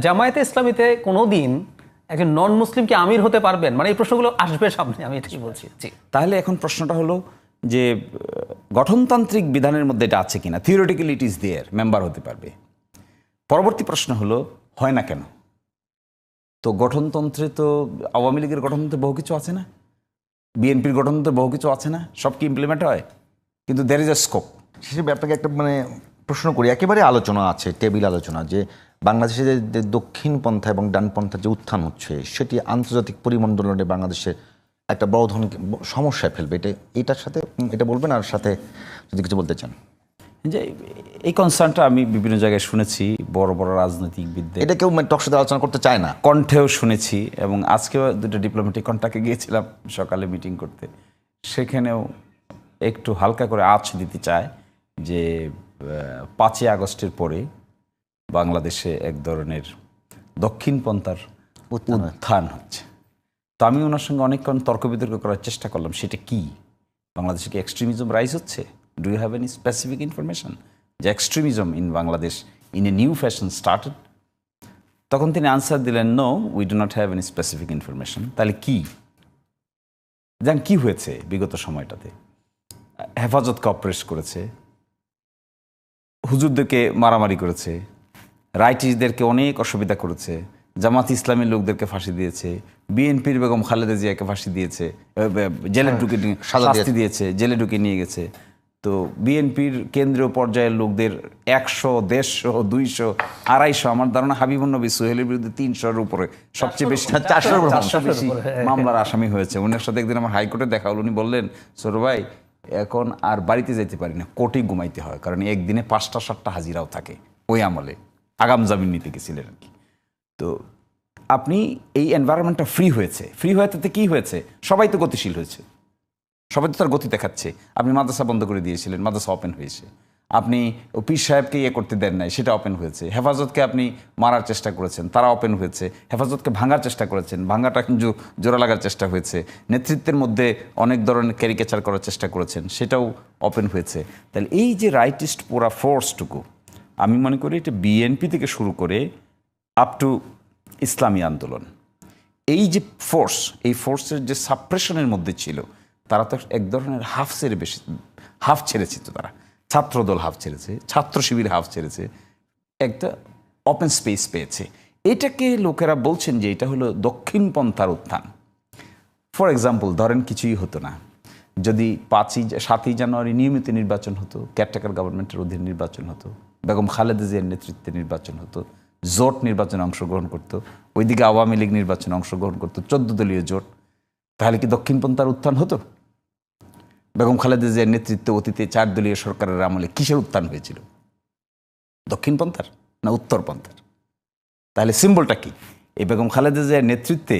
জামায়াতে ইসলামীতে কোনো দিন একজন নন মুসলিমকে আমির হতে পারবেন? মানে এই প্রশ্নগুলো আসবে সামনে আমি এটাই বলছি। জি। তাহলে এখন প্রশ্নটা হলো যে গঠনতান্ত্রিক বিধানের মধ্যে এটা আছে কিনা? Theoretically it is there member হতে পারবে। পরবর্তী প্রশ্ন হলো হয় না কেন? তো গঠনতন্ত্রে তো আওয়ামী লীগের গঠনতন্ত্রে বহু কিছু আছে না? বিএনপির গঠনতন্ত্রে বহু কিছু আছে না? সব কি ইমপ্লিমেন্ট হয়? কিন্তু দের ইজ আ স্কোপ হিসেবে আপনাকে একটা মানে প্রশ্ন করি একেবারে আলোচনা আছে টেবিল আলোচনা যে বাংলাদেশে যে যে দক্ষিণপন্থা এবং ডানপন্থার যে উত্থান হচ্ছে সেটি আন্তর্জাতিক পরিমণ্ডলে বাংলাদেশে একটা বড় ধরনের সমস্যায় ফেলবে। এটা এটার সাথে এটা বলবেন? আর সাথে যদি কিছু বলতে চান। যে এই কনসার্নটা আমি বিভিন্ন জায়গায় শুনেছি বড় বড় রাজনৈতিকবিদদের এটা কেউ টকশোতে আলোচনা করতে চায় না। কণ্ঠেও শুনেছি এবং আজকেও দুটো ডিপ্লোম্যাটিক কন্ট্যাক্টে গিয়েছিলাম সকালে মিটিং করতে। সেখানেও একটু হালকা করে আঁচ দিতে চায় যে পাঁচই আগস্টের পরে বাংলাদেশে এক ধরনের দক্ষিণপন্থার উত্থান উত্থান হচ্ছে। তো আমি ওনার সঙ্গে অনেকক্ষণ তর্ক বিতর্ক করার চেষ্টা করলাম সেটা কি? বাংলাদেশে কি এক্সট্রিমিজম রাইজ হচ্ছে? Do you have any specific information যে extremism in Bangladesh in a new fashion started তখন তিনি আনসার দিলেন no we do not have any specific information তাহলে কি? যেন কি হয়েছে বিগত সময়টাতে? হেফাজতকে অপ্রেস করেছে? হুজুরদেরকে মারামারি করেছে রাইটিসদেরকে অনেক অসুবিধা করেছে জামাত ইসলামী লোকদেরকে ফাঁসি দিয়েছে বিএনপির বেগম খালেদা জিয়াকে ফাঁসি দিয়েছে জেলে ঢুকে শাস্তি দিয়েছে জেলে ঢুকে নিয়ে গেছে। তো বিএনপির কেন্দ্রীয় পর্যায়ের লোকদের একশো দেড়শো দুইশো আড়াইশো আমার ধারণা হাবিবুল নবী সোহেলের বিরুদ্ধে তিনশোর উপরে সবচেয়ে বেশি চারশো বেশি মামলার আসামি হয়েছে। উনার সাথে একদিন আমার হাইকোর্টে দেখা হলো। উনি বললেন সর ভাই এখন আর বাড়িতে যেতে পারি না কোর্টেই ঘুমাইতে হয়, কারণ একদিনে পাঁচটা, সাতটা হাজিরাও থাকে ওই আমলে। আগাম জামিন নিতে গেছিলেন আর কি। তো আপনি এই এনভায়রনমেন্টটা ফ্রি হয়েছে। ফ্রি হয়ে তাতে কি হয়েছে? সবাই তো গতিশীল হয়েছে। সবাই তো তার গতি দেখাচ্ছে। আপনি মাদ্রাসা বন্ধ করে দিয়েছিলেন, মাদ্রাসা ওপেন হয়েছে। আপনি পীর সাহেবকে ইয়ে করতে দেন নাই, সেটা ওপেন হয়েছে। হেফাজতকে আপনি মারার চেষ্টা করেছেন, তারা ওপেন হয়েছে। হেফাজতকে ভাঙার চেষ্টা করেছেন, ভাঙাটা কিন্তু জোড়া লাগার চেষ্টা হয়েছে। নেতৃত্বের মধ্যে অনেক ধরনের ক্যারিকেচার করার চেষ্টা করেছেন, সেটাও ওপেন হয়েছে। তাহলে এই যে রাইটিস্ট পুরা ফোর্সটুকু আমি মনে করি এটা বিএনপি থেকে শুরু করে আপ টু ইসলামী আন্দোলন। এই যে ফোর্স এই ফোর্সের যে সাপ্রেশনের মধ্যে ছিল, তারা তো এক ধরনের হাফ ছেড়ে বেশি হাফ ছেড়েছে তো তারা। ছাত্রদল হাফ ছেড়েছে, ছাত্র শিবির হাফ ছেড়েছে, একটা ওপেন স্পেস পেয়েছে। এটাকে লোকেরা বলছেন যে এটা হলো দক্ষিণপন্থার উত্থান। ফর এক্সাম্পল ধরেন কিছুই হতো না। যদি পাঁচই সাতই জানুয়ারি নিয়মিত নির্বাচন হতো ক্যারটেকার গভর্নমেন্টের অধীনে নির্বাচন হতো, বেগম খালেদা জিয়ার নেতৃত্বে নির্বাচন হতো, জোট নির্বাচনে অংশগ্রহণ করতো, ওইদিকে আওয়ামী লীগ নির্বাচনে অংশগ্রহণ করতো, চোদ্দ দলীয় জোট, তাহলে কি দক্ষিণপন্থার উত্থান হতো? বেগম খালেদা জিয়ার নেতৃত্বে অতীতে চার দলীয় সরকারের আমলে কিসের উত্থান হয়েছিল? দক্ষিণপন্থার না উত্তরপন্থার তাহলে সিম্বলটা কি? এই বেগম খালেদা জিয়ার নেতৃত্বে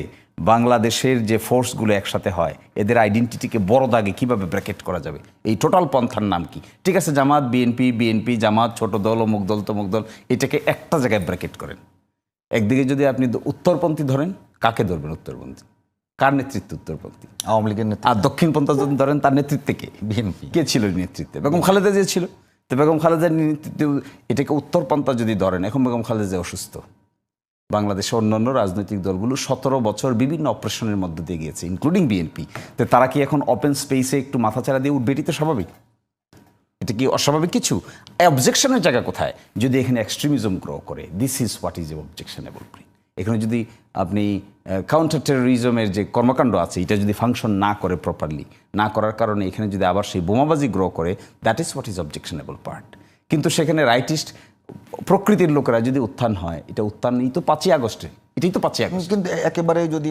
বাংলাদেশের যে ফোর্সগুলো একসাথে হয়, এদের আইডেন্টিটিকে বড় দাগে কীভাবে ব্র্যাকেট করা যাবে? এই টোটাল পন্থার নাম কি? ঠিক আছে, জামাত বিএনপি বিএনপি জামাত, ছোট দল, অমুক দল, তমুক দল, এটাকে একটা জায়গায় ব্র্যাকেট করেন। একদিকে যদি আপনি উত্তরপন্থী ধরেন, কাকে ধরবেন উত্তরপন্থী? কার নেতৃত্বে উত্তরপন্থী আওয়ামী লীগের নেতৃত্ব। আর দক্ষিণপন্থা যদি ধরেন তার নেতৃত্বে কে? বিএনপি। কে ছিল নেতৃত্বে? বেগম খালেদা জিয়া ছিল। তো বেগম খালেদার নেতৃত্বে এটাকে উত্তরপন্থা যদি ধরেন এখন বেগম খালেদা জিয়া অসুস্থ। বাংলাদেশের অন্যান্য রাজনৈতিক দলগুলো সতেরো বছর বিভিন্ন অপারেশনের মধ্য দিয়ে গিয়েছে ইনক্লুডিং বিএনপি তো তারা কি এখন ওপেন স্পেসে একটু মাথাচাড়া দিয়ে উঠবে? এটি তো স্বাভাবিক। এটা কি অস্বাভাবিক কিছু? অবজেকশনের জায়গা কোথায়? যদি এখানে এক্সট্রিমিজম গ্রো করে this is what is objectionable এখানে যদি আপনি কাউন্টার টেরোরিজমের যে কর্মকাণ্ড আছে, এটা যদি ফাংশন না করে প্রপারলি না করার কারণে এখানে যদি আবার সেই বোমাবাজি গ্রো করে that is what is objectionable part কিন্তু সেখানে রাইটিস্ট প্রকৃতির লোকেরা যদি উত্থান হয়, এটা উত্থান, এই তো পাঁচই আগস্টে, এটাই তো পাঁচই আগস্ট। কিন্তু একেবারে যদি